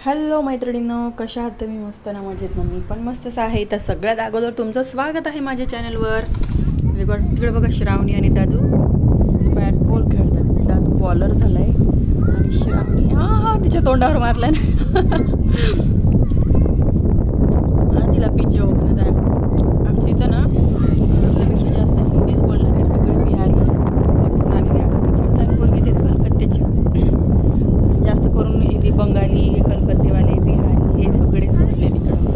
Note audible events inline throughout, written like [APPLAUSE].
Hello मैत्रिणीनं कशा आहात तुम्ही? मस्त ना मजेत ना? मी पण मस्तच आहे. तर सगळ्यात अगोदर तुमचं स्वागत आहे माझ्या चॅनलवर. म्हणजे बघ- तिकडे बघा श्रावणी आणि दादू. बॅट बॉल खेळतात. दादू बॉलर झाला आहे आणि श्रावणी हा हा तिच्या तोंडावर मारलाय ना. [LAUGHS] हा तिला पिचे हो म्हणत आहे आमच्या इथं ना आपल्यापेक्षा जास्त हिंदीच बोलणार आहे सगळे बिहारी तिकडून आलेले आता ते खेळताना पण घेते कलकत्त्याची जास्त करून इथे बंगाली कलकत्तेवाले बिहारी हे सगळेच भरले तिकडं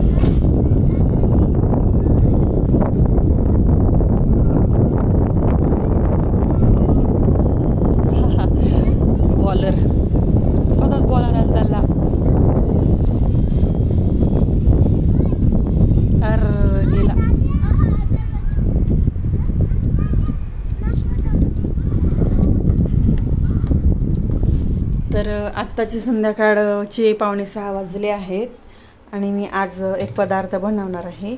बॉलर स्वतःच बॉलर चालला अर गेला तर आत्ताची संध्याकाळचे पावणे सहा वाजले आहेत आणि मी आज एक पदार्थ बनवणार आहे.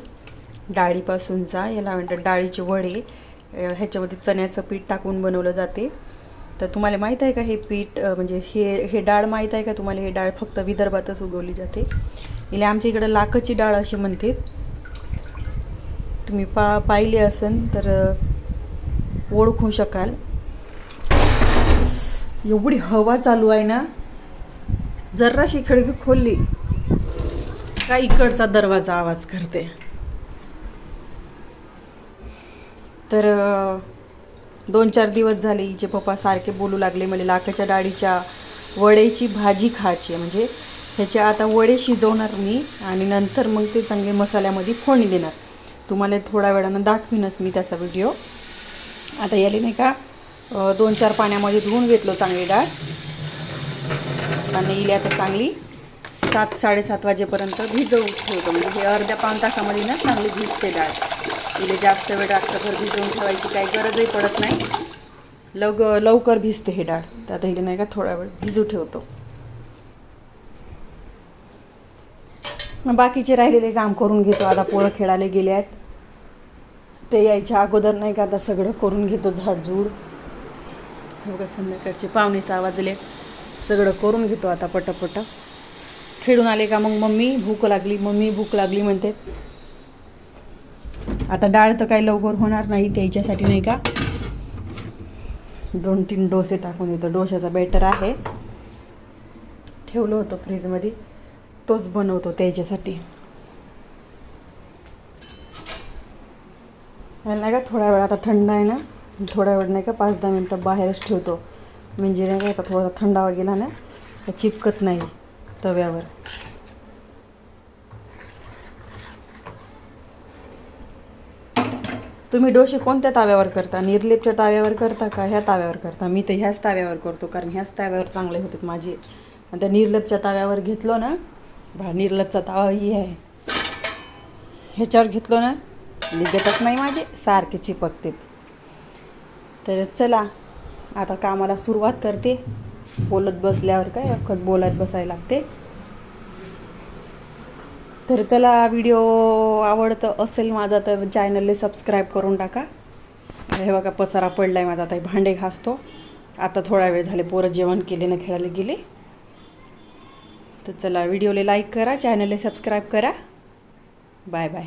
डाळीपासूनचा याला म्हणतात डाळीचे वडे. ह्याच्यामध्ये चण्याचं पीठ टाकून बनवलं जाते. तर तुम्हाला माहीत आहे का हे पीठ म्हणजे हे हे डाळ माहीत आहे का तुम्हाला? हे डाळ फक्त विदर्भातच उगवली जाते. हिला आमच्या इकडं लाकची डाळ अशी म्हणते तुम्ही पा पाहिले असन तर ओळखू शकाल. एवढी हवा चालू आहे ना जराशी खिडकी खोलली का इकडचा दरवाजा आवाज करते. तर दोन चार दिवस झाले हिचे पप्पा सारखे बोलू लागले मला लाखाच्या डाळीच्या वडेची भाजी खायची आहे. म्हणजे ह्याचे आता वडे शिजवणार मी आणि नंतर मग ते चांगले मसाल्यामध्ये फोडणी देणार. तुम्हाला थोड्या वेळानं दाखवीनच मी त्याचा व्हिडिओ. आता याले नाही का दोन चार पाण्यामध्ये धुवून घेतलो चांगली डाळ. आणि इली आता चांगली सात साडेसात वाजेपर्यंत भिजवून ठेवतो. म्हणजे हे अर्ध्या पाऊन तासामध्ये ना चांगली भिजते डाळ. इले जास्त वेळ रात्रभर भिजवून ठेवायची काही गरजही पडत नाही. लग लवकर भिजते हे डाळ. तर आता हिले नाही का थोडा वेळ भिजू ठेवतो. मग बाकीचे राहिलेले काम करून घेतो. आता पोळं खेळायला गेले आहेत. ते यायच्या अगोदर नाही का आता सगळं करून घेतो झाडझूड. बघा संध्याकाळचे पाहुणे सहा वाजले. सगळं करून घेतो आता पटापट. खेळून आले का मग मम्मी? भूक लागली. मम्मी भूक लागली म्हणते. आता डाळ तर काही लवकर होणार नाही त्याच्यासाठी नाही का? दोन तीन डोसे टाकून देतो. डोशाचा बॅटर आहे. ठेवलं होतं फ्रीजमध्ये. तोच बनवतो त्याच्यासाठी. नाही का थोडा वेळ. आता थंड आहे ना. थोड्या वेळ नाही का पाच दहा मिनटं बाहेरच ठेवतो. म्हणजे नाही का आता थोडासा थंडावा गेला ना चिपकत नाही तव्यावर. तुम्ही डोसे कोणत्या ताव्यावर करता? निर्लेपच्या ताव्यावर करता का ह्या ताव्यावर करता? मी तर ह्याच ताव्यावर करतो कारण ह्याच ताव्यावर चांगले होतात माझे. आणि त्या निर्लेपच्या ताव्यावर घेतलो ना बा निर्लेपचा तावा ही आहे. ह्याच्यावर घेतलो ना निघतच नाही माझे सारखे चिपकतात तर चला. आता कामाला सुरुवात करते. बोलत बसल्यावर काय अख्खंच बोलत बसायला लागते. तर चला व्हिडिओ आवडतं असेल माझा तर चॅनलला सबस्क्राईब करून टाका. हे बघा पसारा पडला आहे माझा आता हे भांडे घासतो. आता थोडा वेळ झाले पोरं जेवण केले ना खेळायला गेले. तर चला व्हिडिओला लाईक करा चॅनलला सबस्क्राईब करा. Bye bye